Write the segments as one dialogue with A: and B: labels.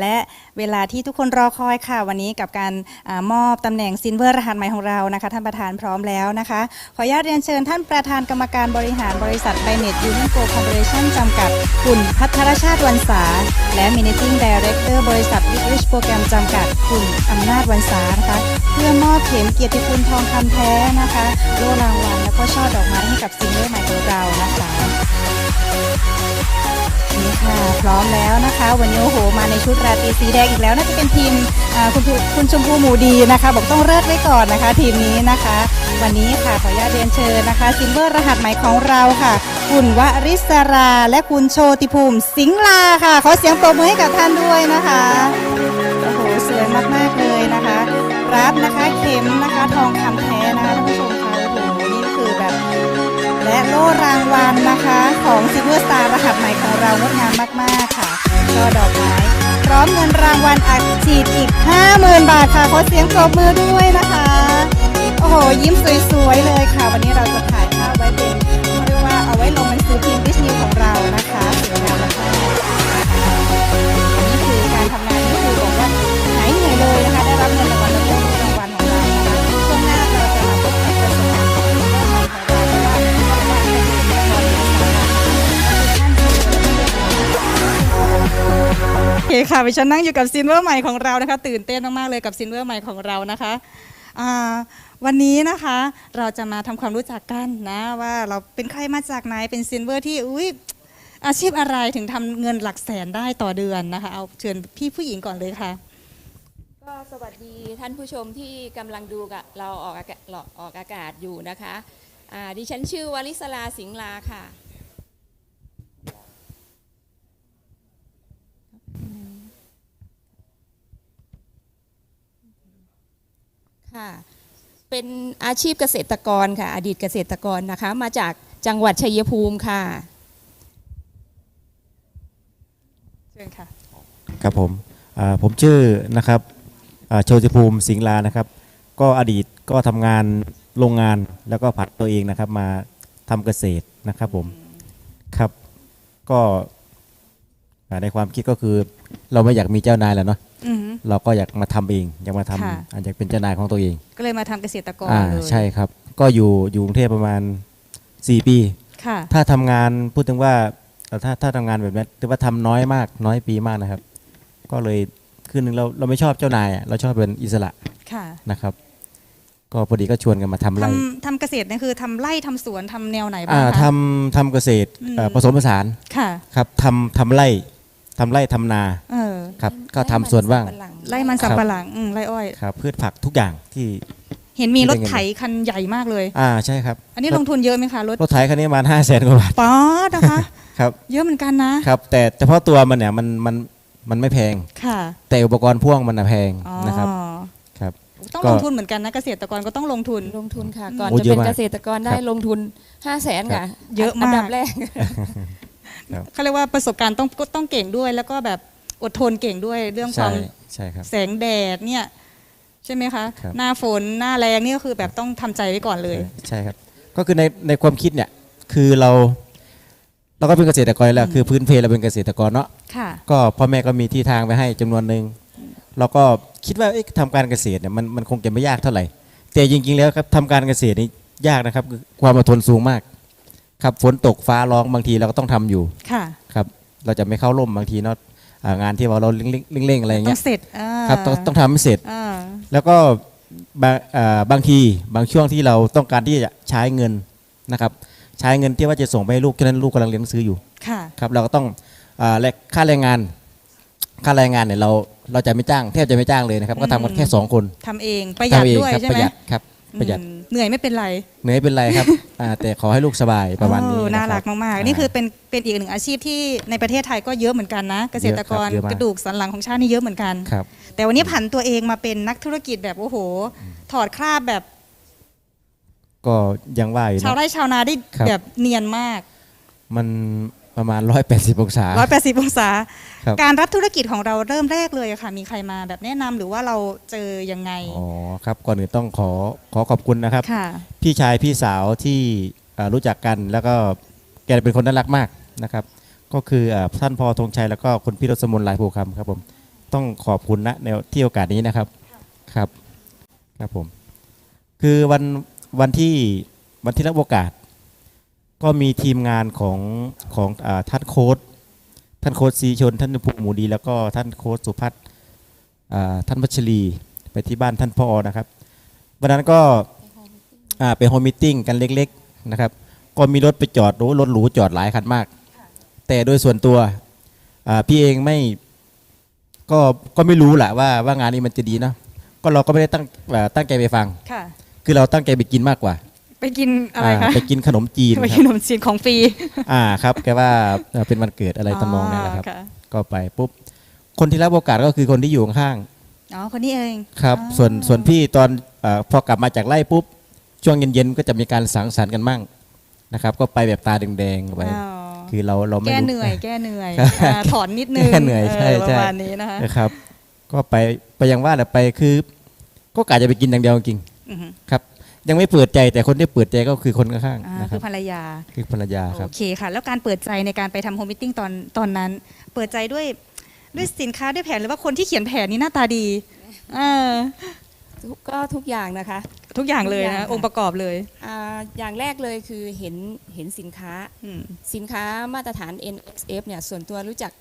A: และเวลาที่ทุกคนรอคอยค่ะ วันนี้กับการอมอบตำแหน่งซินเวอร์รหัสใหม่ของเรานะคะ ท่านประธานพร้อมแล้วนะคะ ขออนุญาตเรียนเชิญท่านประธานกรรมการบริหารบริษัทไบเน็ตยูนิโกคอร์ปอเรชั่นจำกัด คุณพัทรชาติวันษาและ Managing Director บริษัท English โปรแกรมจำกัด คุณอำนาจวันษานะคะ เพื่อมอบเข็มเกียรติคุณทองคำแท้นะคะโล่รางวัลแล้วก็ช่อดอกไม้ให้กับซินเวอร์ใหม่ของเรานะคะ นี่ค่ะพร้อมแล้วนะคะ วันนี้โอ้โหมาในชุดราตรีสีแดงอีกแล้วน่าจะเป็นทีมคุณคุณชมพูหมูดีนะคะ บอกต้องเลิศไว้ก่อนนะคะ ทีมนี้นะคะ วันนี้ค่ะขออนุญาตเรียนเชิญนะคะซิลเวอร์รหัสใหม่ของเราค่ะคุณวริศรา และคุณโชติภูมิสิงห์ลาค่ะ ขอเสียงปรบมือให้กับท่านด้วยนะคะโอ้โหสวยมากๆเลยนะคะรับนะคะเข็มนะคะทองคำแท้นะคะ และโล่รางวัลนะคะ ของซิ l เวอร์สตาร์รหัสใหม่ของเรางดงามมากๆค่ะช่อดอกไม้พร้อมเงินรางวัลอัดฉีดอีก 50,000 บาทค่ะขอเสียงปรบมือด้วยนะคะ โอ้โห ยิ้มสวยๆเลยค่ะ วันนี้เราจะถ่ายภาพไว้เป็นเรียกว่าเอาไว้ลงหนังสือพิมพ์ดิสนีย์ของเรานะคะสวยงามมากๆนี่คือการทำงานนี่คือบอกว่าหายเหนื่อยเลยนะคะได้รับเงินรางวัล เคค่ะไปฉันนั่งอยู่กับซินเวอร์ใหม่ของเรานะคะ ตื่นเต้นมากๆเลยกับซินเวอร์ใหม่ของเรานะคะวันนี้นะคะเราจะมาทำความรู้จักกันนะว่าเราเป็นใครมาจากไหนเป็นซินเวอร์ที่อุ้ยอาชีพอะไรถึงทำเงินหลักแสนได้ต่อเดือนนะคะ เอาเชิญพี่ผู้หญิงก่อนเลยค่ะ
B: ก็สวัสดีท่านผู้ชมที่กำลังดูกับเราออกอากาศออกอากาศอยู่นะคะดิฉันชื่อวลิศลาสิงลาค่ะ ค่ะ เป็นอาชีพเกษตรกรค่ะ อดีตเกษตรกรนะคะ มาจากจังหวัดชัยภูมิค่ะ
A: เชิญค่ะ
C: ครับผมอ่าผมชื่อนะครับอ่าโชติภูมิสิงห์ลานะครับ ก็อดีตก็ทำงานโรงงานแล้วก็ผัดตัวเองนะครับ มาทำเกษตรนะครับผม ครับ ก็ ในความคิดก็คือเราไม่อยากมีเจ้านายแล้วเนาะ
A: อือหือ
C: เราก็อยากมาทำเองอยากมาทำ
A: ค่ะ
C: อาจจะเป็นเจ้านายของตัวเอง
A: ก็เลยมาทำเกษตรกร
C: อ่า
A: เลย
C: ใช่ครับ ก็อยู่อยู่กรุงเทพประมาณ 4 ปี
A: ค่ะ
C: ถ้าทำงานพูดถึงว่าเอ่อถ้าถ้าทำงานแบบนี้ถือว่าทำน้อยมากน้อยปีมากนะครับ ก็เลยคือหนึ่งเราเราไม่ชอบเจ้านายอะเราชอบเป็นอิสระ
A: ค่ะ
C: นะครับก็พอดีก็ชวนกันมาทำไร่
A: ทำทำเกษตรนี่คือทำไร่ทำสวนทำแนวไหนบ้า
C: อ่าง
A: คะ
C: ทำทำเกษตร
A: อืม
C: เอ่อผสมผสาน
A: ค่ะ
C: ครับทำทำไร่ ทำไร่ทำนา
A: เออ
C: ครับก็ทำส่วนว่าง
A: ไร่มันสำปะหลังอืมไร่อ้อย
C: ครับพืชผักทุกอย่างที่
A: เห็นมีรถ
C: ที่ได้เงิน
A: ไถคันใหญ่มากเลย
C: อ่าใช่ครับ
A: อันนี้ลงทุนเยอะไหมคะรถ
C: รถไถคันนี้ประมาณห้าแสนกว่าบาท
A: ป๊อดนะคะ
C: ครับ
A: เยอะเหมือนกันนะ
C: ครับ แต่เฉพาะตัวมันเนี่ยมันมันมันไม่แพง
A: ค่ะ
C: แต่อุปกรณ์พ่วงมันน่ะแพง
A: อ๋อ
C: นะครับครับ
A: ต้อง
C: ก็
A: ลงทุนเหมือนกันนะเกษตรกรก็ต้องลงทุน
B: ลงทุนค่ะ ก่อน
C: โอ้
B: จะ
C: เยอะ
B: เป็น
C: มาก
B: เกษตรกรได้
C: ครับ
B: ลงทุน5 0 0แสนค่ะ
A: เยอะมาก
B: นดับแรก
C: ครับ
A: เขาเรียกว่าประสบการณ์ต้องก็ต้องเก่งด้วย แล้วก็แบบอดทนเก่งด้วยเรื่องค
C: ใช่
A: วาม
C: ใช่ครับ
A: แสงแดดเนี่ยใช่ไหมคะ
C: ครับ
A: หน้าฝนหน้าแรงนี่ก็คือแบบต้องทำใจไว้ก่อนเลย
C: ใช่ครับ ก็คือในในความคิดเนี่ยคือเราเราก็เป็นเกษตรกรแล้วคือพื้นเพเราเป็นเกษตรกรเนาะ
A: ค่ะ
C: ก็พ่อแม่ก็มีที่ทางไปให้จำนวนหนึ่งเราก็คิดว่าเอ๊ะทำการเกษตรเนี่ยมันมันคงจะไม่ยากเท่าไหร่ แต่จริงๆแล้วครับทำการเกษตรนี่ยากนะครับคือความอดทนสูงมาก ครับฝนตกฟ้าร้องบางทีเราก็ต้องทำอยู่
A: ค่ะ
C: ครับ เราจะไม่เข้าร่มบางทีเนาะอ่างานที่ว่าเราเร่งๆเร่งๆอะไรอย่าง
A: ต้
C: เงี้
A: อยงเสร็จอ่า
C: ครับต้องต้องทำให้เสร็จ
A: อ่า
C: แล้วก็บางเอ่อบางทีบางช่วงที่เราต้องการที่จะใช้เงินนะครับใช้เงินที่ว่าจะส่งไปให้ลูกฉะนั้นลูกกำลังเรียนหนังสืออยู่
A: ค่ะ
C: ครับเราก็ต้องอ่าและค่าแรงงาน ค่าแรงงานเนี่ยเราเราจะไม่จ้างแทบจะไม่จ้างเลยนะครับ ก็ทำกันแค่สองคน
A: ทำเองประหยัด
C: ทำเอง
A: ด้วย
C: ครับ
A: ใช่
C: ประ
A: ไหม
C: หยัดครับ ประหยัด
A: อืมเหนื่อยไม่เป็นไร
C: เหนื่อยเป็นไรครับ อ่าแต่ขอให้ลูกสบายประมาณนี้
A: โอ้น่าะ
C: ค
A: รั
C: บ
A: กมาก ๆ นี่คือเป็นเป็นอีกหนึ่งอาชีพที่ในประเทศไทยก็เยอะเหมือนกันนะ เกษตรกร
C: เยอะครับเยอะมาก
A: กระดูกสันหลังของชาตินี่เยอะเหมือนกัน
C: ครับ
A: แต่วันนี้ผันตัวเองมาเป็นนักธุรกิจแบบโอ้โห ถอดคราบแบบ
C: ก็ยังว่าอยู่
A: ชาว
C: นะ
A: ไร่ชาวนาได้
C: ครับ
A: แบบเนียนมาก
C: มัน ประมาณ 180 องศา
A: 180 องศา
C: ครับ
A: การรับธุรกิจของเราเริ่มแรกเลยอะค่ะ มีใครมาแบบแนะนำหรือว่าเราเจอยังไง
C: อ๋อครับ ก่อนอื่นต้องขอขอขอบคุณนะครับ
A: ค่ะ
C: พี่ชายพี่สาวที่อ่ารู้จักกันแล้วก็แกเป็นคนน่ารักมากนะครับ ก็คืออ่าท่านพอธงชัยแล้วก็คุณพี่รสมนลายภูคำครับผม ต้องขอบคุณนะในที่โอกาสนี้นะครับ ครับ ครับผม คือวันวันที่วันที่รับโอกาส ก็มีทีมงานของของอาท่านโค้ดท่านโค้ดสีชน ท่านภูมิหมูดี แล้วก็ท่านโค้ดสุพัฒน์อ่าท่านวัชรีไปที่บ้านท่านพ่อนะครับวันนั้นก็อ่าไปโฮมมิทติ้งกันเล็กๆนะครับ ก็มีรถไปจอดโอ้รถหรูจอดหลายคันมาก แต่โดยส่วนตัวอ่าพี่เองไม่ก็ก็ไม่รู้แหละว่าว่างานนี้มันจะดีเนอะก็เราก็ไม่ได้ตั้งอ่าตั้งใจไปฟัง
A: ค่ะ
C: คือเราตั้งใจไปกินมากกว่า
A: ไปกินอะไรคะา
C: ไปกินขนมจีน
A: ไป
C: ค
A: กิน
C: รับ
A: ขนมจีนของฟรี
C: อ่าครับแกว่าเอ่อเป็นวันเกิดอะไรตำนองนี่แหละครับ
A: อ๋อ
C: ก็ไปปุ๊บคนที่รับโอกาสก็คือคนที่อยู่ข้าง
A: อ๋อคนนี้เอง
C: ๆครับ
A: อ๋อ
C: ส่วนส่วนพี่ตอนเออพอกลับมาจากไล่ปุ๊บช่วงเย็นๆก็จะมีการสังสรรค์กันมั่งนะครับ ก็ไปแบบตาแดงๆไป
A: อ๋อ
C: คือเราเราไม่
A: แก้
C: รู้
A: เหนื่อยแก้เหนื่อย
C: ครับ
A: อ่าถอนนิดนึง
C: แก้เหนื่อยใช่
A: ป
C: ใช่
A: ระมาณนี้นะคะ
C: นะครับ ก็ไปไปอยังว่าแหละไปคือ ก็กะจะไปกินอย่างเดียวจริง
A: อือฮึ
C: ๆครับ ยังไม่เปิดใจแต่คนที่เปิดใจก็คือคนข้าง
A: อ่า
C: ๆนะค
A: คื
C: รั
A: อบภรรยา
C: คือภรรยาครับ
A: โอเคค่ะ แล้วการเปิดใจในการไปทำโฮมมิทติ้งตอนตอนนั้น เปิดใจด้วยด้วยสินค้าด้วยแผนหรือว่าคนที่เขียนแผนนี่หน้าตาดีเออ
B: ทุกก็ทุกอย่างนะคะ
A: ทุกอย่างเลย
B: ทุกอย่าง
A: นะ
B: ค่ะ
A: องค์ประกอบเลย
B: อ่าอย่างแรกเลยคือเห็นเห็นสินค้า
A: อืม
B: สินค้ามาตรฐาน NXF เนี่ยส่วนตัวรู้จัก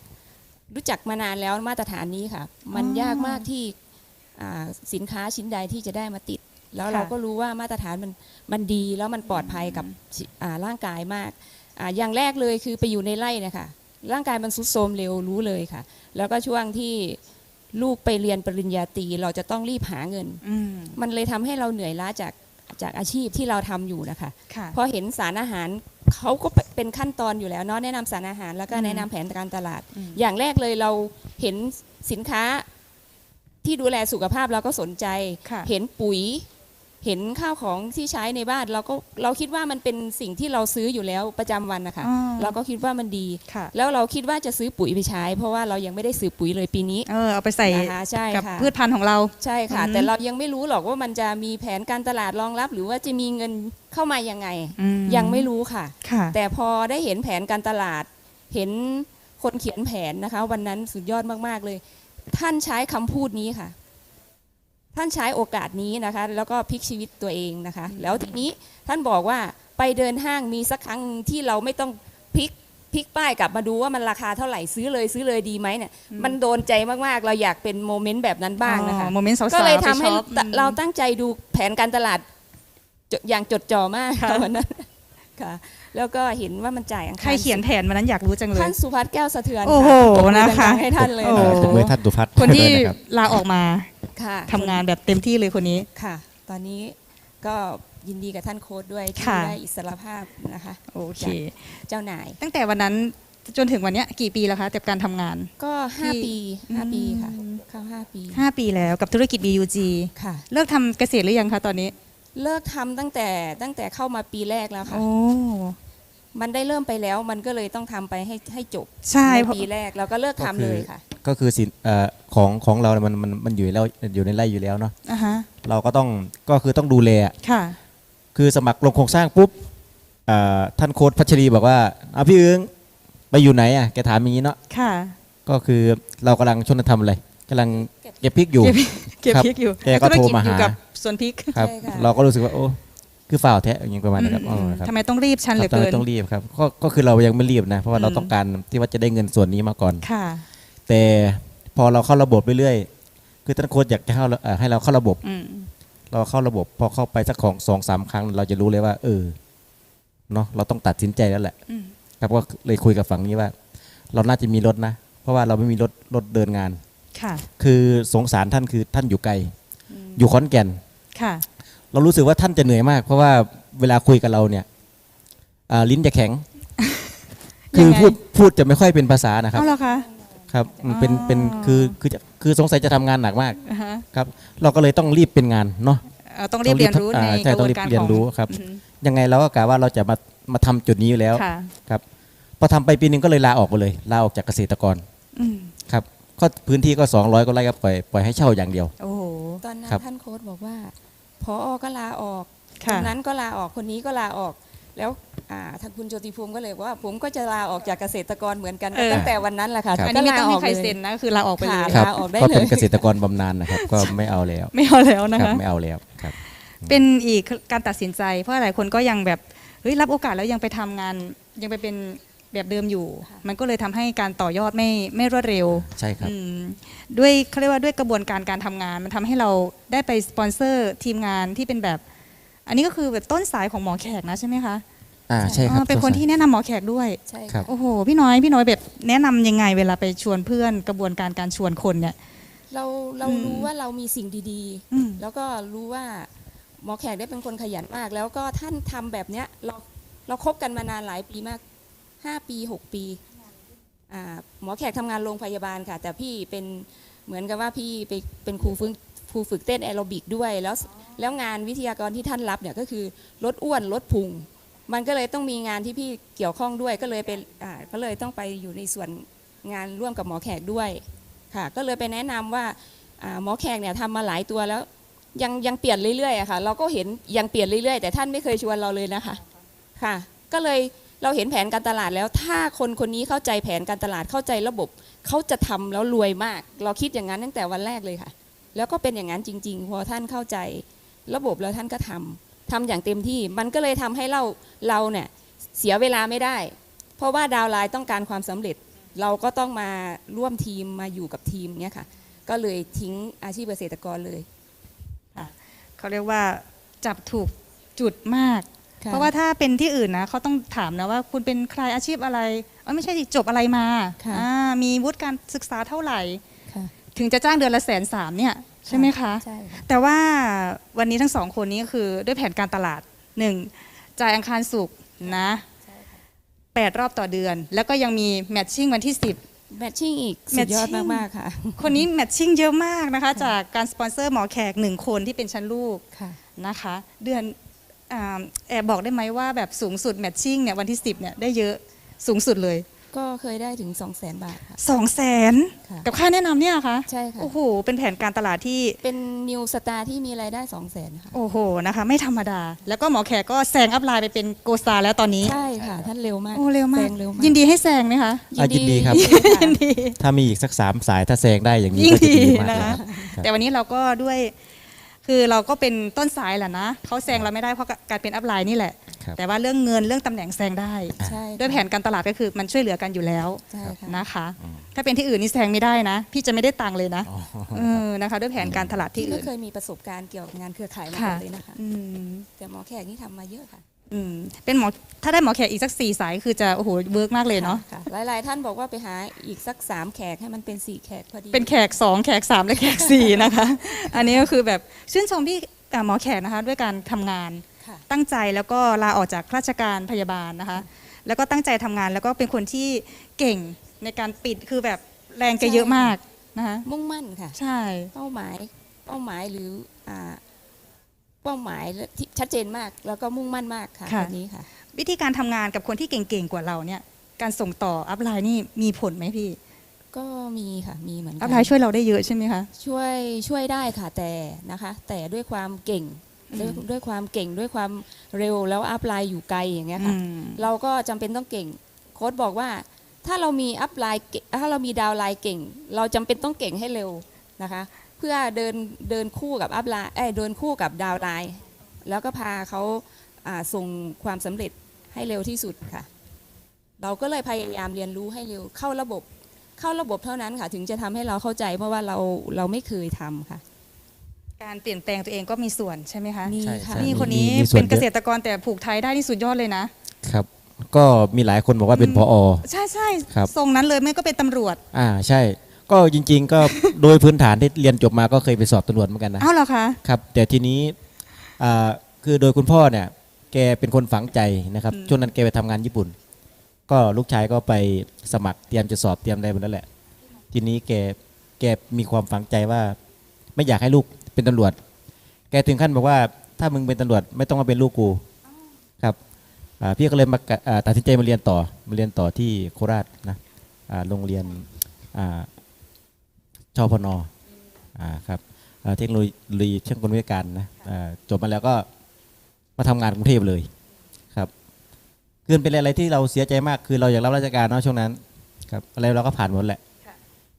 B: รู้จักมานานแล้วมาตรฐานนี้ค่ะ มัน
A: อ๋อยา
B: กมากที่อ่าสินค้าชิ้นใดที่จะได้มาติด แล้ว
A: ค่ะ
B: เราก็รู้ว่ามาตรฐานมันมันดีแล้วมันปลอดภัยกับชิอ่าร่างกายมากอาอย่างแรกเลยคือไปอยู่ในไร่เนะคะร่างกายมันสุดโทรมเร็วรู้เลยค่ะ แล้วก็ช่วงที่ลูกไปเรียนปริญญาตรีเราจะต้องรีบหาเงิน
A: อืม
B: มันเลยทำให้เราเหนื่อยล้าจากจากอาชีพที่เราทำอยู่นะคะ
A: ค่ะ
B: พอเห็นสารอาหารเขาก็เป็นขั้นตอนอยู่แล้วเนาะแนะนำสารอาหารแล้วก็
A: อืม
B: แนะนำแผนการตลาด
A: อืม
B: อย่างแรกเลยเราเห็นสินค้าที่ดูแลสุขภาพเราก็สนใจ
A: ค่ะ
B: เห็นปุ๋ย เห็นข้าวของที่ใช้ในบ้านเราก็เราคิดว่ามันเป็นสิ่งที่เราซื้ออยู่แล้วประจำวันนะคะ
A: อ๋อ
B: เราก็คิดว่ามันดี
A: ค่ะ
B: แล้วเราคิดว่าจะซื้อปุ๋ยไปใช้ เพราะว่าเรายังไม่ได้ซื้อปุ๋ยเลยปีนี้
A: เออเอาไปใส่
B: นะคะใช่
A: กับ
B: ค่ะ
A: พืชพันธุ์ของเรา
B: ใช่ค่ะ
A: อืม
B: แต่เรายังไม่รู้หรอกว่ามันจะมีแผนการตลาดรองรับ หรือว่าจะมีเงินเข้ามายังไง
A: อื
B: ยังไม่รู้ค่ะ
A: ค่ะ
B: แต่พอได้เห็นแผนการตลาด เห็นคนเขียนแผนนะคะ วันนั้นสุดยอดมาก ๆ เลย ท่านใช้คำพูดนี้ค่ะ ท่านใช้โอกาสนี้นะคะ แล้วก็พลิกชีวิตตัวเองนะคะ แล้วทีนี้ท่านบอกว่าไปเดินห้างมีสักครั้งที่เราไม่ต้องพลิกพลิกป้ายกลับมาดูว่ามันราคาเท่าไหร่ซื้อเลยซื้อเลยดีไหมเนี่ยมันโดนใจมากๆ เราอยากเป็นโมเมนต์แบบนั้นบ้างนะคะ
A: อ๋อโมเมนต์สาวๆ
B: ก็เลยทำให้
A: ไปช็อป
B: ตะ
A: อืม
B: เราตั้งใจดูแผนการตลาดจดอย่างจดจ่อมาก
A: ค่ะ
B: ค่ะวันนั้น ค่ะ แล้วก็เห็นว่ามันจ่ายอังคาร
A: ใครเขียนแผนมานั้นอยากรู้จังเลย
B: ท่านสุพัฒน์แก้วสะเทือน
A: โอ้โห
B: ปรบมือ
A: นะคะ
B: ดังๆให้ท่านเลย
A: โอ้
C: เอ่
A: โห
C: อผมให้ท่านตุพัฒน์
A: คนที่
C: ด้วยนะครับ
A: ลาออกมา
B: ค่ะ
A: ทำงานแบบเต็มที่เลยคนนี้
B: ค่ะ ตอนนี้ก็ยินดีกับท่านโค้ดด้วยที่
A: ค่ะ
B: ได้อิสรภาพนะคะ
A: โอเค
B: เจ้านาย
A: ตั้งแต่วันนั้นจนถึงวันเนี้ยกี่ปีแล้วคะกับการทำงาน
B: ก็ห้า
A: ที่
B: ปีห้าปีค่ะ
A: อืม
B: เข้าห้าปี
A: 5 ปีแล้วกับธุรกิจ BUG
B: ค่ะ
A: เลิกทำเกษตรหรือยังคะตอนนี้
B: เลิกทำตั้งแต่ตั้งแต่เข้ามาปีแรกแล้วค่ะ
A: โอ้
B: มันได้เริ่มไปแล้วมันก็เลยต้องทำไปให้ให้จบ
A: ใช่
B: ใน
A: เพราะ
B: ปีแรกเราก็เลิกทำเลยค่ะ
C: ก็คือสินเอ่อของของเราเนี่ยมันมันมันอยู่แล้วอยู่ในไร่อยู่แล้วเนาะ
A: อ่าฮะ
C: เราก็ต้องก็คือต้องดูแลอะ
A: ค่ะ
C: คือสมัครลงโครงสร้างปุ๊บเอ่อท่านโค้ดพัชรีบอกว่าเอาพี่เอิงไปอยู่ไหนอะแกถามอย่างนี้เนาะ
A: ค่ะ
C: ก็คือเรากำลังชนทำอะไรกำลัง เก็บพริกอยู่
A: เก็บเก็บ
C: ครับ
A: พริกอยู่
C: แกก็โทรมาหา
A: ธุรจอยู่กับสวนพริก
C: ครับ
B: ใช่ค่ะ
C: เราก็รู้สึกว่าโอ้คือฝ่าวแท้อย่างนี้ประมาณนะครับ
A: อืม
C: อ๋อครับ
A: ทำไมต้องรีบชันเหลือ
C: ครับตอน
A: เกิ
C: นั้นนต้องรีบครับก็ก็คือเรายังไม่รีบนะ เพราะว่าเรา
A: อืม
C: ต้องการที่ว่าจะได้เงินส่วนนี้มาก่อน
A: ค่ะ
C: แต่พอเราเข้าระบบเรื่อยๆ คือท่านโค้ชอยากจะเข้าเอ่อให้เราเข้าระบบ
A: อืม
C: เราเข้าระบบ พอเข้าไปสักของสองสามครั้ง เราจะรู้เลยว่า เออเนาะเราต้องตัดสินใจแล้วแหละ
A: อืม
C: ครับก็เลยคุยกับฝั่งนี้ว่า เราน่าจะมีรถนะ เพราะว่าเราไม่มีรถรถเดินงาน
A: ค่ะ
C: คือสงสารท่านคือท่านอยู่ไกล อยู่ขอนแก่น
A: ค่ะ
C: เรารู้สึกว่าท่านจะเหนื่อยมาก เพราะว่าเวลาคุยกับเราเนี่ยอ่าลิ้นจะแข็ง คือ
A: ยังไง
C: พูดพูดจะไม่ค่อยเป็นภาษานะครับ
A: เอาเหรอคะ
C: ครับมันเป็น
A: อ๋อ
C: เป็นคือคือจะคือสงสัยจะทำงานหนักมาก
A: อ่าฮะ
C: ครับ เราก็เลยต้องรีบเป็นงานเนาะ
A: เอ่อต้องรีบเรียนรู้
C: อ่า
A: ใน
C: ใช่
A: กระบ
C: ต้อ
A: ว
C: ง
A: น
C: รีบ
A: การ
C: เรียน
A: ของ
C: รู้ครับ
A: อืม
C: ยังไงเราก็กะว่าเราจะมามาทำจุดนี้อยู่แล้ว
A: ค่ะ
C: ครับพอทำไปปีหนึงก็เลยลาออกไปเลยลาออกจากเกษตรกร
A: อืม
C: ครับ ก็พื้นที่ก็ 200ก็ไร่ก็ปล่อยปล่อยให้เช่าอย่างเดียว
A: โอ้โห
B: ตอนนั้
C: ครับ
B: นท่านโค้ดบอกว่าพอก็ลาออกค
A: ค่ะ
B: นนั้นก็ลาออกคนนี้ก็ลาออกหแล้วอ่าทางคุณโจติภูมิก็เลยบอกว่า ผมก็จะลาออกจากเกษตรกรเหมือนกัน
A: เออ
B: ตั้งแต่วันนั้นแหละค่ะ
C: ครับ
A: อันนี้ไม่ต้องมีใคร
B: ก็ลาออกลย
A: เซ็นนะคือลาออกไปเลย
B: ค่ะ
C: ครับ
B: ลาออกได้
C: ก็
B: เลย
C: เป็นเกษตรกรบำนาญนะครับ ก็ไม่เอาแล้ว
A: ไม่เอาแล้วนะ
C: ครั
A: คะ
C: ไม่เอาแล้วครับ
A: เป็นอีกการตัดสินใจ เพราะหลายคนก็ยังแบบเฮ้ยรับโอกาสแล้วยังไปทำงานยังไปเป็น แบบเดิมอยู่ มันก็เลยทำให้การต่อยอดไม่ไม่รวดเร็ว
C: ใช่ครับ
A: อืมด้วยเขาเรียกว่าด้วยกระบวนการการทำงาน มันทำให้เราได้ไปสปอนเซอร์ทีมงานที่เป็นแบบ อันนี้ก็คือแบบต้นสายของหมอแขกนะใช่ไหมคะ
C: อ่าใช่ครับ
A: อ๋อเป็นคนที่แนะนำหมอแขกด้วย
B: ใช่
C: ครั
B: ค่ะ
C: บ
A: โอ้โหพี่น้อยพี่น้อยแบบแนะนำยังไง เวลาไปชวนเพื่อนกระบวนการการชวนคนเนี่ย
B: เราเรา
A: อืม
B: รู้ว่าเรามีสิ่งดี
A: อืม
B: ๆแล้วก็รู้ว่าหมอแขกได้เป็นคนขยันมาก แล้วก็ท่านทำแบบเนี้ยเราเราคบกันมานานหลายปีมาก ห้าปีหกปีหมอแขกทำงานโรงพยาบาลค่ะ แต่พี่เป็นเหมือนกับว่าพี่ไปเป็นครูฝึกครูฝึกเต้นแอโรบิกด้วย แล้วแล้วงานวิทยากรที่ท่านรับเนี่ยก็คือลดอ้วนลดพุง มันก็เลยต้องมีงานที่พี่เกี่ยวข้องด้วยก็เลยเป็นก็เลยต้องไปอยู่ในส่วนงานร่วมกับหมอแขกด้วยค่ะ ก็เลยไปแนะนำว่าอ่าหมอแขกเนี่ยทำมาหลายตัวแล้วยังยังเปลี่ยนเรื่อยๆอะค่ะ เราก็เห็นยังเปลี่ยนเรื่อยๆ แต่ท่านไม่เคยชวนเราเลยนะคะค่ะ ก็เลย เราเห็นแผนการตลาดแล้ว ถ้าคนคนนี้เข้าใจแผนการตลาดเข้าใจระบบ เขาจะทำแล้วรวยมาก เราคิดอย่างนั้นตั้งแต่วันแรกเลยค่ะ แล้วก็เป็นอย่างนั้นจริงๆพอท่านเข้าใจระบบแล้วท่านก็ทำทำอย่างเต็มที่มันก็เลยทำให้เราเราเนี่ยเสียเวลาไม่ได้ เพราะว่าดาวไลน์ต้องการความสำเร็จ เราก็ต้องมาร่วมทีมมาอยู่กับทีมเนี่ยค่ะ ก็เลยทิ้งอาชีพเกษตรกรเลย
A: เขาเรียกว่าจับถูกจุดมาก เพราะว่าถ้าเป็นที่อื่นนะเขาต้องถามนะว่าคุณเป็นใครอาชีพอะไรเอ้ยไม่ใช่สิจบอะไรมา
B: ค่ะ
A: อ่ามีวุฒิการศึกษาเท่าไหร่
B: ค่ะ
A: ถึงจะจ้างเดือนละแสนสามเนี่ยใช่ไหมคะ
B: ใช่ค่ะ
A: แต่ว่าวันนี้ทั้งสองคนนี้ก็คือด้วยแผนการตลาดหนึ่งจ่ายอังคารศุกร์นะแปดรอบต่อเดือน แล้วก็ยังมีแมทชิ่งวันที่
B: แมทชิ่งอีกสุดยอด
A: Matching
B: มาก ๆ ค่ะ
A: 10คนนี้แมทชิ่งเยอะมากนะคะ จากการสปอนเซอร์หมอแขกหนึ่งคนที่เป็นชั้นลูก
B: ค่ะ
A: นะคะ เดือนอา แอบบอกได้ไหมว่าแบบสูงสุดแมทชิ่งเนี่ยวันที่ 10เนี่ยได้เยอะสูงสุดเลย
B: ก็เคยได้ถึง 2 0 0 0 0 0 บาทค่ะ
A: 2 0 0แสน
B: ค่ะ
A: กับค่าแนะนำเนี่ยคะ
B: ใช่ค่ะ
A: โอ้โหเป็นแผนการตลาดที่
B: เป็นนิวสตาร์ที่มีรายได้ 2 0 0 0 0 0ค่ะ
A: โอ้โหนะคะไม่ธรรมดา แล้วก็หมอแขกก็แซงอัพไลน์ไปเป็นโกสตาร์แล้วตอนนี้
B: ใช่ค่ะ ท่านเร็วมาก
A: โอ้เร็วมา
B: แซ
A: ก
B: งเร็วมาก
A: ยินดีให้แซงไหมคะ
C: อะยินดีครับ
B: ค่ะ
A: ยินดี
C: ถ้ามีอีกสักสามสายถ้าแซงได้อย่างนี้
A: ยิ่ง
C: ก็จะ
A: ดี
C: ดีมาก
A: นะ
C: เลย
A: คะ
C: ครับ
A: แต่วันนี้เราก็ด้วย คือเราก็เป็นต้นสายแหละนะเขาแซงเราไม่ได้เพราะการเป็นอัพไลน์นี่แหละ
C: ครับ
A: แต่ว่าเรื่องเงินเรื่องตำแหน่งแซงได้
B: ใช่ค่ะ
A: ด้วยแผนการตลาดก็คือมันช่วยเหลือกันอยู่แล้ว
B: ใช่ค่ะ
A: นะคะถ้าเป็นที่อื่นนี่แซงไม่ได้นะ พี่จะไม่ได้ตังค์เลยนะ
C: อ๋อ
A: เออนะคะ ด้วยแผนการตลาดที่
B: ที่ไม่
A: อื่น
B: เคยมีประสบการณ์เกี่ยวกับงานเครือข่ายมา
A: ค่ะ
B: ก่อนเลยนะคะ
A: อืม
B: แต่หมอแขกนี่ทำมาเยอะค่ะ
A: อืมเป็นหมอถ้าได้หมอแขกอีกสักสี่สายคือจะโอ้โหเวิร์กมากเลยเนาะ
B: ค่หลายๆ ท่านบอกว่าไปหาอีกสัก3แขกให้มันเป็น4แขกพอดี
A: เป็นแขกสองแขกสามและแขกสี่นะคะ อันนี้ก็คือแบบชื่นชมที่อ่าหมอแขกนะคะด้วยการทำงาน
B: ค่ะ
A: ตั้งใจแล้วก็ลาออกจากราชการพยาบาลนะคะ แล้วก็ตั้งใจทำงานแล้วก็เป็นคนที่เก่งในการปิดคือแบบแรงแกเยอะมากนะคะ
B: มุ่งมั่นค่ะ
A: ใช่
B: เป้าหมายเป้าหมายหรืออ่า เป้าหมายที่ชัดเจนมาก แล้วก็มุ่งมั่นมากค่ะแบบนี้ค่ะ
A: วิธีการทำงานกับคนที่เก่งๆกว่าเราเนี่ย การส่งต่ออัพไลน์นี่มีผลไหมพี่
B: ก็มีค่ะมีเหมือนกั
A: อัพไลน์ช่วยเราได้เยอะใช่ไหมคะ
B: ช่วยช่วยได้ค่ะแต่นะคะ แต่ด้วยความเก่งด้วยด้วยความเก่งด้วยความเร็วแล้วอัพไลน์อยู่ไกลอย่างเงี้ยค่ะ
A: อืม
B: เราก็จำเป็นต้องเก่ง โค้ดบอกว่า ถ้าเรามีอัพไลน์เก่งถ้าเรามีดาวน์ไลน์เก่ง เราจำเป็นต้องเก่งให้เร็วนะคะ เพื่อเดินเดินคู่กับอัพไลน์เอ้ยเดินคู่กับดาวน์ไลน์แล้วก็พาเขาอ่าส่งความสำเร็จให้เร็วที่สุดค่ะ เราก็เลยพยายามเรียนรู้ให้เร็วเข้าระบบเข้าระบบเท่านั้นค่ะ ถึงจะทำให้เราเข้าใจเพราะว่าเราเราไม่เคยทำค่ะ
A: การเปลี่ยนแปลงตัวเองก็มีส่วนใช่ไหมคะ
B: มี
C: ใช่
B: ค่ะ
C: ใช่
A: นี่คนนี้
C: มีส่วน
A: เป็นเกษ
C: เยอะ
A: ตรกรแต่ผูกไทยได้นี่สุดยอดเลยนะ
C: ครับ ก็มีหลายคนบอกว่าเป็นพอ
A: ใช่ใช่
C: ครับ
A: ทรงนั้นเลยไม่ก็เป็นตำรวจ
C: อ่าใช่ ก็จริง ๆ ก็โดยพื้นฐานที่เรียนจบมาก็เคยไปสอบตำรวจเหมือนกันนะ
A: อ้าวเหรอคะ
C: ครับ แต่ทีนี้อ่าคือโดยคุณพ่อเนี่ย แกเป็นคนฝังใจนะครับ
A: อืม
C: ช่วงนั้นแกไปทำงานญี่ปุ่น ก็ลูกชายก็ไปสมัครเตรียมจะสอบเตรียมอะไรหมดแล้วแหละ ทีนี้แกแกมีความฝังใจว่า ไม่อยากให้ลูกเป็นตำรวจ แกถึงขั้นบอกว่าถ้ามึงเป็นตำรวจไม่ต้องมาเป็นลูกกูครับอ่าพี่ก็เลยมากะอ่าตัดสินใจมาเรียนต่อมาเรียนต่อที่โคราชนะอ่าโรงเรียนอ่า ชพนอ่าครับอ่าเทคโนโลยีช่างกลวิทยาการนะอ่าจบมาแล้วก็มาทำงานกรุงเทพเลยครับคือเป็นอะไรที่เราเสียใจมากคือเราอยากรับราชการเนาะช่วงนั้นครับอะไรเราก็ผ่านหมดแหละ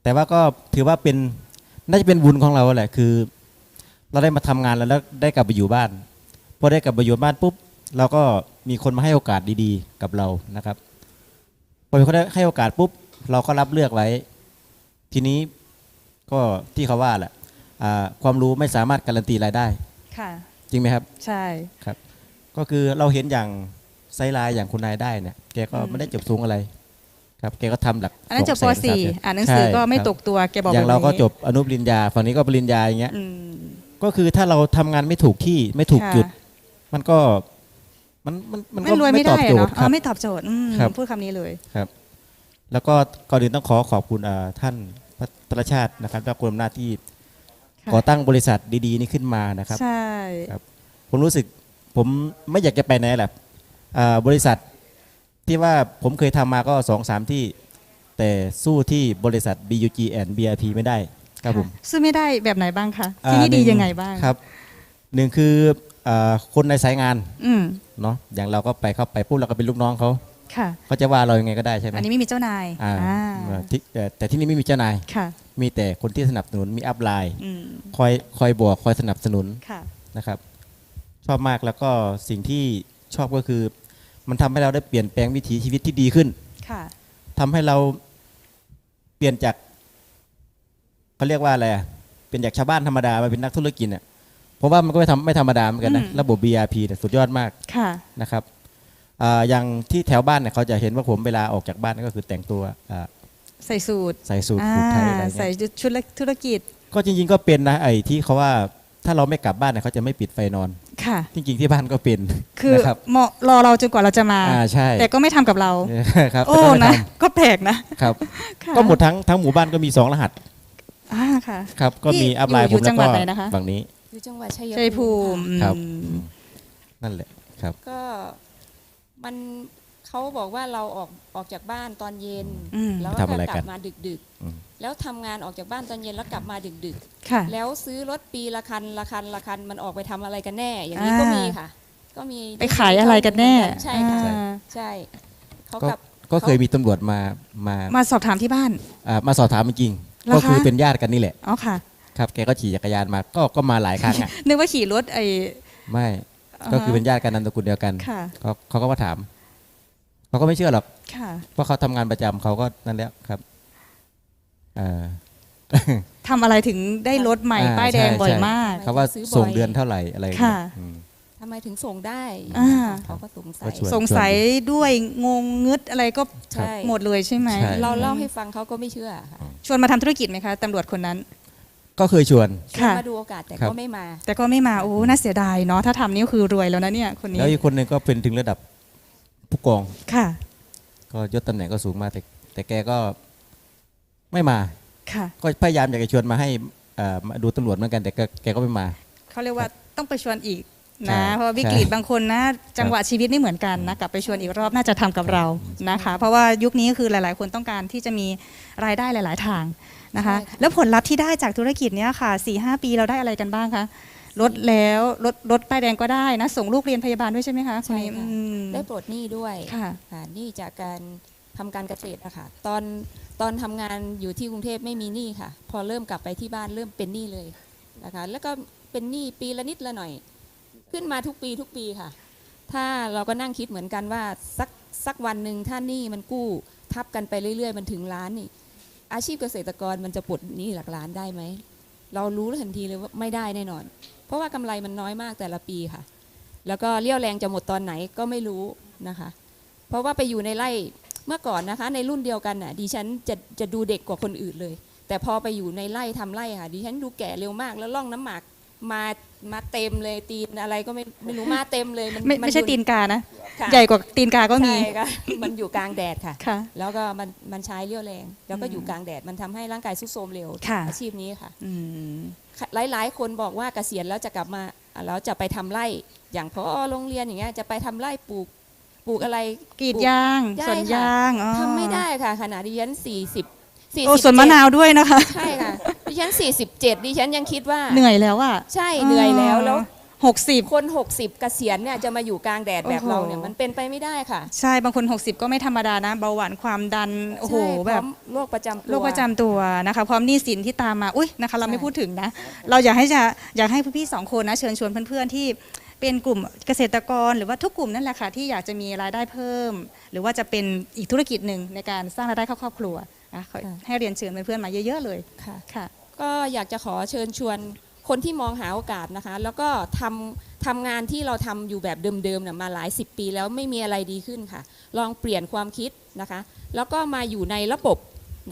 C: แต่ว่าก็ถือว่าเป็นน่าจะเป็นบุญของเราแหละคือ เราได้มาทำงานแล้วแล้วได้กลับไปอยู่บ้านพอได้กลับไปอยู่บ้านปุ๊บเราก็มีคนมาให้โอกาสดีๆ กับเรานะครับพอเขาได้ให้โอกาสปุ๊บเราก็รับเลือกไว้ ทีนี้ ก็ที่เขาว่าแหละอ่าความรู้ไม่สามารถการันตีรายได้
A: ค่ะ
C: จริงไหมครับ
A: ใช่
C: ก็คือเราเห็นอย่างไซไลน์อย่างคุณนายได้เนี่ยแกก็
A: อืม
C: ไม่ได้จบสูงอะไรครับแกก็ทำหลัก
A: อันนั้นจบ
C: ส
A: ป
C: งแสน
A: .4
C: สามแสน
A: อ่านหนังสือ
C: ใช่
A: ก็ไม่
C: ครับ
A: ตกตัวแกบอก
C: อย่างเรา
A: แบบนี้
C: ก็จบอนุปริญญาฝั่งนี้ก็ปริญญาอย่างเงี้ย
A: อืม
C: ก็คือถ้าเราทำงานไม่ถูกที่ไม่ถูก
A: ค่ะ
C: จุด มันก็มันมันมัน
A: ไม่
C: ก็
A: รวย
C: ไม่
A: ไม่
C: ต
A: ได้
C: อบ
A: อะ
C: โจท
A: เนาะ
C: ย์ค
A: อ๋
C: รั
A: อบไม่ตอบโจทย์อืม
C: ครับ
A: พูดคำนี้เลย
C: แล้วก็ก่อนอื่นต้องขอขอบคุณอ่าท่าน พัทรชาตินะครับเจ้ากรมหน้าที่
A: ค่ะ
C: ก่อตั้งบริษัทดีๆนี้ขึ้นมานะครับ
A: ใช่
C: ครับผมรู้สึกผมไม่อยากจะไปไหนแหละอ่าบริษัทที่ว่าผมเคยทำมาก็สองสามที่ แต่สู้ที่บริษัท BUG and BRP ไม่ได้ครับผม
A: ค่ะซื้อไม่ได้แบบไหนบ้างคะ
C: อ่า
A: ที่นี่ดี
C: หนึ่
A: ยังไงบ้าง
C: ครับหนึ่งคืออาคนในสายงาน
A: อืม
C: เนาะอย่างเราก็ไปเข้าไปปุ๊บเราก็เป็นลูกน้องเขา
A: ค่ะ
C: เขาจะว่าเรายังไงก็ได้ใช่ไหม
A: อันนี้ไม่มีเจ้านาย
C: อ่า
A: อ่า
C: เอ่อที่แต่แต่ที่นี่ไม่มีเจ้านาย
A: ค่ะ
C: มีแต่คนที่สนับสนุนมีอัพไลน์
A: อืม
C: คอยคอยบอกคอยสนับสนุน
A: ค่ะ
C: นะครับ ชอบมากแล้วก็สิ่งที่ชอบก็คือ มันทำให้เราได้เปลี่ยนแปลงวิถีชีวิตที่ดีขึ้น
A: ค่ะ
C: ทำให้เราเปลี่ยนจากเขาเรียกว่าอะไรอะเปลี่ยนจากชาวบ้านธรรมดามาเป็นนักธุรกิจเนี่ยเพราะว่ามันก็ไม่ทำไม่ธรรมดาเหมือนกันนะ
A: อืม
C: ระบบ BRP เนี่ยสุดยอดมาก
A: ค่ะ
C: นะครับ อ่าอย่างที่แถวบ้านเนี่ยเขาจะเห็นว่าผมเวลาออกจากบ้านก็คือแต่งตัวอ่า
A: ใส่สูตร
C: ใส่สูท
A: อ่า
C: ผูกไทยอะไร
A: ใส่
C: เงี้ย
A: ชุดธุรกิจ
C: ก็จริง ๆ ก็เป็นนะไอ้ที่เขาว่าถ้าเราไม่กลับบ้านเนี่ยเขาจะไม่ปิดไฟนอน
A: ค่ะ
C: จริง ๆ ที่บ้านก็เป็น
A: คือ
C: นะครับ
A: เหมาะรอเราจนกว่าเราจะมา
C: อ่าใช่
A: แต่ก็ไม่ทำกับเรา
C: ครับ
A: โอ้
C: แต่ก็ไม่
A: นะ
C: ท
A: ก็แปลกนะำ
C: ครับ
A: ค่ะ
C: ก็หมดทั้งทั้งหมู่บ้านก็มีสองรหัส
A: อ่า ค่ะ
C: ครับ ก็มี
A: ที่
C: อัพไลน์
A: อ
C: ผ
A: ยู่
C: มแล้ว
A: จังหวั
C: ก็
A: ดไหนนะคะ
C: ฝั่งนี้
B: อยู่จังหวัดชัย
A: ชัยภูมิ
B: ค่ะ
C: ครับ
A: อืม
C: นั่นแหละ ครับ
B: ก็ มันเขาบอกว่าเราออกออกจากบ้านตอนเย็น
A: อืม
B: แล้ว
C: ทำอะไร
B: ก็ก
C: กั
B: ลั
C: น
B: บมาดึกดึกๆ
C: อืม
B: แล้วทำงานออกจากบ้านตอนเย็นแล้วกลับมาดึกดึก
A: ค่ะ
B: ๆแล้วซื้อรถปีละคันละคันละคันมันออกไปทำอะไรกันแน่ อย่างนี้
A: อ่า
B: ก็มีค่ะ ก็มี
A: ไปขายอะไรกันแน่
B: ใช่ค่ะ
A: อ่า
B: ใช่เขา
C: ก็
B: กลับ
C: ก็เคยมีตำรวจมามา
A: มาสอบถามที่บ้าน
C: อ่ามาสอบถามจริงๆ
A: เหรอคะ
C: ก็คือเป็นญาติกันนี่แหละ
A: อ๋อค่ะ
C: ครับแกก็ขี่จักรยานมาก็ก็มาหลายครั้งอะ
A: นึกว่าขี่รถไอ้
C: ไม่ ก็คือเป็นญาติกันนามสกุลเดียวกัน
A: ค่ะ
C: เขาเขาก็มาถามเขาก็ไม่เชื่อหรอก
A: ค่ะ
C: เพราะเขาทำงานประจำเขาก็นั่นแหละครับเอ่อ
A: ทำอะไรถึงได้รถใหม่
C: อ่า
A: ป้ายแดง
C: ใช่
A: บ่อย
C: ใช่
A: มาก
C: เขาว่า
B: ซื้อบ่อย
C: ส่งเดือนเท่าไหร่อะไรอย่างเงี้ย
A: ค่ะ
C: อืม
B: ทำไมถึงส่งได้
A: อ่า
B: เขาก็สงสั
C: ก็
B: ย
C: ชวน
A: สงสัยด้วยงงงึดอะไรก็
B: ใช่
A: หมดเลยใช่ไหม
C: ใช่
B: เราเล่าให้ฟังเขาก็ไม่เชื่อค่ะ
A: ชวนมาทำธุรกิจไหมคะตำรวจคนนั้น
C: ก็เคยชวน
A: ค่ะ
B: มาดูโอกาสแต่
C: ครับ
B: ก็ไม่มา
A: แต่ก็ไม่มาโอ้น่าเสียดายเนาะถ้าทำนี่คือรวยแล้วนะเนี่ยคนนี้
C: แล้วอีกคนหนึ่งก็เป็นถึงระดับผู้กอง
A: ค่ะ
C: ก็ยศตำแหน่งก็สูงมากแต่แต่แกก็ไม่มา
A: ค่ะ
C: ก็พยายามอยากจะชวนมาให้เอ่อมาดูตำรวจเหมือนกันแต่ก็แกก็ไม่มา
A: เขาเรียกว่าต้องไปชวนอีก
C: ใช่
A: นะเพราะว่าวิกฤตบางคนนะจังหวะชีวิตไม่เหมือนกันนะกลับไปชวนอีกรอบน่าจะทำกับเรานะคะ เพราะว่ายุคนี้คือหลาย ๆ คนต้องการที่จะมีรายได้หลาย ๆ ทาง นะคะ
B: ใช่ค่ะ
A: แล้วผลลัพธ์ที่ได้จากธุรกิจเนี้ยค่ะ4ีหปีเราได้อะไรกันบ้างคะลดแล้วลดลดป้ายแดงก็ได้นะ ส่งลูกเรียนพยาบาลด้วยใช่ไหมคะคนนี้
B: ใช่ค่ะ
A: อืม
B: ได้ปลดหนี้ด้วย
A: ค่ะ
B: ค่ะ หนี้จากการทำการเกษตรอะค่ะ ตอนตอนทำงานอยู่ที่กรุงเทพไม่มีหนี้ค่ะ พอเริ่มกลับไปที่บ้านเริ่มเป็นหนี้เลยนะคะ แล้วก็เป็นหนี้ปีละนิดละหน่อย ขึ้นมาทุกปีทุกปีค่ะ ถ้าเราก็นั่งคิดเหมือนกันว่าสักสักวันหนึ่งถ้าหนี้มันกู้ทับกันไปเรื่อย ๆ มันถึงล้านนี่ อาชีพเกษตรกรมันจะปลดหนี้หลักล้านได้ไหม เรารู้ทันทีเลยว่าไม่ได้แน่นอน เพราะว่ากำไรมันน้อยมากแต่ละปีค่ะ แล้วก็เลี้ยวแรงจะหมดตอนไหนก็ไม่รู้นะคะ เพราะว่าไปอยู่ในไร่เมื่อก่อนนะคะ ในรุ่นเดียวกันน่ะดิฉันจะจะดูเด็กกว่าคนอื่นเลย แต่พอไปอยู่ในไร่ทำไร่ค่ะดิฉันดูแก่เร็วมากแล้วล่องน้ำหมากมามาเต็มเลยตีนอะไรก็ไม่ไม่รู้มาเต็มเลยมัน
A: ไม่
B: น
A: ไม่ใช่
B: อยู่
A: ตีนกานะ
B: ค่ะ
A: ใหญ่กว่าตีนกาก็มี
B: ใช่ค่ะ มันอยู่กลางแดดค่ะ
A: ค่ะ
B: แล้วก็มันมันใช้เรี่ยวแรง แล้วก็อยู่กลางแดดมันทำให้ร่างกายทรุดโทรมเร็ว
A: ค่ะ
B: อาชีพนี้ค่ะ
A: อืม
B: หลายหลายๆคนบอกว่าเกษียณแล้วจะกลับมาอะแล้วจะไปทำไร่ อย่างพอโรงเรียนอย่างเงี้ยจะไปทำไร่ปลูกปลูกอะไร
A: กรีดยาง
B: ได้
A: สวน
B: ค่ะ
A: ยางอ๋อ
B: ทำไม่ได้ค่ะขนาดดิฉันสี่สิบสี่
A: โอ้
B: สิบ
A: สวนมะนาวด้วยนะคะ
B: ใช่ค่ะดิฉันสี่สิบเจ็ดดิฉันยังคิดว่า
A: เหนื่อยแล้วอะ
B: ใช่เหนื่อยแล้วแล้ว
A: 60
B: คน 60 เกษียณเนี่ยจะมาอยู่กลางแดดแบบ
A: โอ้โห
B: เราเนี่ยมันเป็นไปไม่ได้ค่ะ
A: ใช่บางคน 60 ก็ไม่ธรรมดานะ เบาหวานความดัน โอ้โห
B: ใช่
A: แบบ
B: พร้อมโรคประจำตัว
A: โรคประจำตัวนะคะ พร้อมหนี้สินที่ตามมา อุ้ยนะคะ เราไม่
B: ใช่
A: พูดถึงนะ เราอยากให้จะอยากให้พี่ๆสองคนนะ เชิญชวนเพื่อนๆที่เป็นกลุ่มเกษตรกรหรือว่าทุกกลุ่มนั่นแหละค่ะ ที่อยากจะมีรายได้เพิ่ม หรือว่าจะเป็นอีกธุรกิจหนึ่งในการสร้างรายได้เข้าครอบครัวนะขอให้เรียนเชิญเพื่อนๆมาเยอะๆเลย
B: ค่ะ
A: ค่ะ
B: ก็อยากจะขอเชิญชวน คนที่มองหาโอกาสนะคะ แล้วก็ทำทำงานที่เราทำอยู่แบบเดิมๆนี่ยมาหลายสิบปีแล้วไม่มีอะไรดีขึ้นค่ะ ลองเปลี่ยนความคิดนะคะ แล้วก็มาอยู่ในระบบ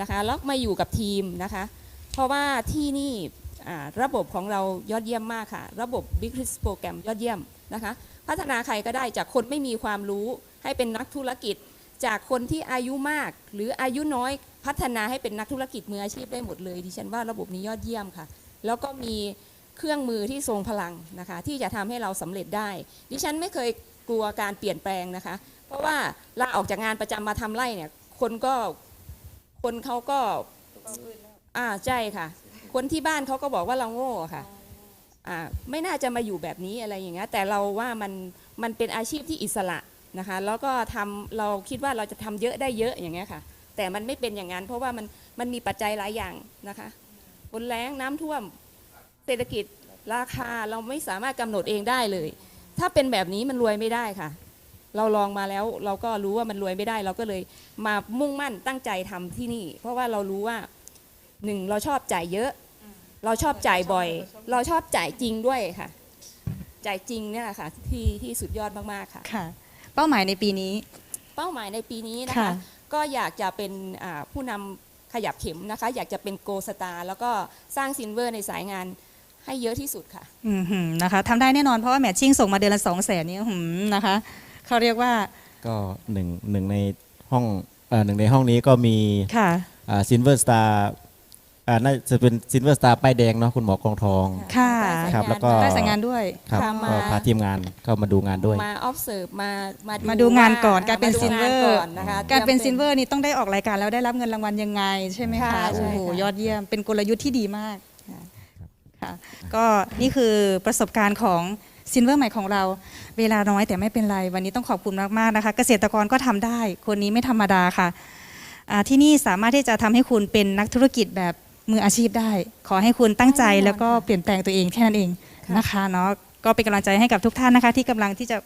B: นะคะแล้วมาอยู่กับทีมนะคะ เพราะว่าที่นี่ระบบของเรายอดเยี่ยมมากค่ะ ระบบ Big r i s โปรแกรมยอดเยี่ยมนะคะ พัฒนาใครก็ได้จากคนไม่มีความรู้ ให้เป็นนักธุรกิจ จากคนที่อายุมาก หรืออายุน้อยพัฒนาให้เป็นนักธุรกิจมืออาชีพได้หมดเลยดิฉันว่าระบบนี้ยอดเยี่ยมค่ะ แล้วก็มีเครื่องมือที่ทรงพลังนะคะ ที่จะทำให้เราสำเร็จได้ ดิฉันไม่เคยกลัวการเปลี่ยนแปลงนะคะ เพราะว่าลาออกจากงานประจำมาทำไร่เนี่ยคนก็คนเขาก็อ่าใช่ค่ะ คนที่บ้านเขาก็บอกว่าเราโง่ค่ะอ่าไม่น่าจะมาอยู่แบบนี้อะไรอย่างเงี้ยแต่เราว่ามันมันเป็นอาชีพที่อิสระนะคะ แล้วก็ทำเราคิดว่าเราจะทำเยอะได้เยอะอย่างเงี้ยค่ะ แต่มันไม่เป็นอย่างนั้นเพราะว่ามันมันมีปัจจัยหลายอย่างนะคะ ฝนแรงน้ำท่วม เศรษฐกิจราคาเราไม่สามารถกำหนดเองได้เลย ถ้าเป็นแบบนี้มันรวยไม่ได้ค่ะ เราลองมาแล้วเราก็รู้ว่ามันรวยไม่ได้ เราก็เลยมามุ่งมั่นตั้งใจทำที่นี่ เพราะว่าเรารู้ว่าหนึ่งเราชอบจ่ายเยอะ เราชอบจ่ายบ่อย เราชอบจ่ายจริงด้วยค่ะ จ่ายจริงเนี่ยแหละค่ะที่ที่สุดยอดมากๆค่ะ
A: ค่ะ เป้าหมายในปีนี้
B: เป้าหมายในปีนี้นะ
A: ค่ะ
B: คะก็อยากจะเป็นอ่าผู้นำ ขยับเข็มนะคะ อยากจะเป็นโกสตาร์แล้วก็สร้างซินเวอร์ในสายงานให้เยอะที่สุดค่ะ
A: อืมหืมนะคะทำได้แน่นอนเพราะว่าแมทชิ่งส่งมาเดือนละสองแสนนี่หืมนะคะเขาเรียกว่า
C: ก็หนึ่งหนึ่งในห้องเอ่อหนึ่งในห้องนี้ก็มี
A: ค่ะ
C: ซินเวอร์สตาร์ น่าจะเป็นซินเวอร์สตาร์ป้ายแดงเนาะคุณหมอกองทอง
A: ค่ะ
B: ได้สาย
C: ครับ
B: งาน
C: แล้วก็
A: ได้สายงานด้วย
C: ครับ
B: ค่ะมา
C: ก็พาทีมงานเข้ามาดูงานด้วย
B: มา observe มามา
A: มาดูงานก่อนการเป็น
B: มดู
A: ซินเว
B: ง
A: อร์
B: ก่อนนะคะ
A: การเป็น
B: ตยม
A: ซินเวอร์นี่ต้องได้ออกรายการแล้วได้รับเงินรางวัลยังไงใช่ไหม
B: ค่ะ
A: คะ
B: ใช่
A: โอ้โห
B: ค่ะ
A: ยอดเยี่ยมเป็นกลยุทธ์ที่ดีมากค่ะก็นี่คือประสบการณ์ของซินเวอร์ใหม่ของเรา เวลาน้อยแต่ไม่เป็นไร วันนี้ต้องขอบคุณมากๆนะคะ เกษตรกรก็ทำได้ คนนี้ไม่ธรรมดาค่ะอ่าที่นี่สามารถที่จะทำให้คุณเป็นนักธุรกิจแบบ มืออาชีพได้ ขอให้คุณตั้งใจแล้วก็เปลี่ยนแปลงตัวเองแค่นั้นเองนะคะเนาะก็เป็นกำลังใจให้กับทุกท่านนะคะ ที่กำลังที่จะ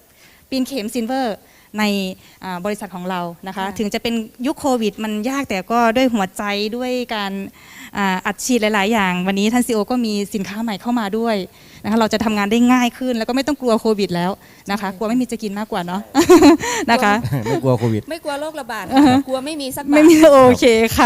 A: ปีนเข็มซินเวอร์ในอ่าบริษัทของเรานะคะ
B: ค่ะ
A: ถึงจะเป็นยุคโควิด มันยากแต่ก็ด้วยหัวใจด้วยการอ่าอัดฉีดหลาย ๆ อย่าง วันนี้ท่านซีโอก็มีสินค้าใหม่เข้ามาด้วยนะคะเราจะทำงานได้ง่ายขึ้น แล้วก็ไม่ต้องกลัวโควิด แล้วนะคะกลัวไม่มีจะกินมากกว่าเนาะนะคะ
C: ไม่กลัวโควิด
B: ไม่กลัวโรคระบาดค่ะกลัวไม่มีสักบาท
A: ไม่มีโอเคค่ะ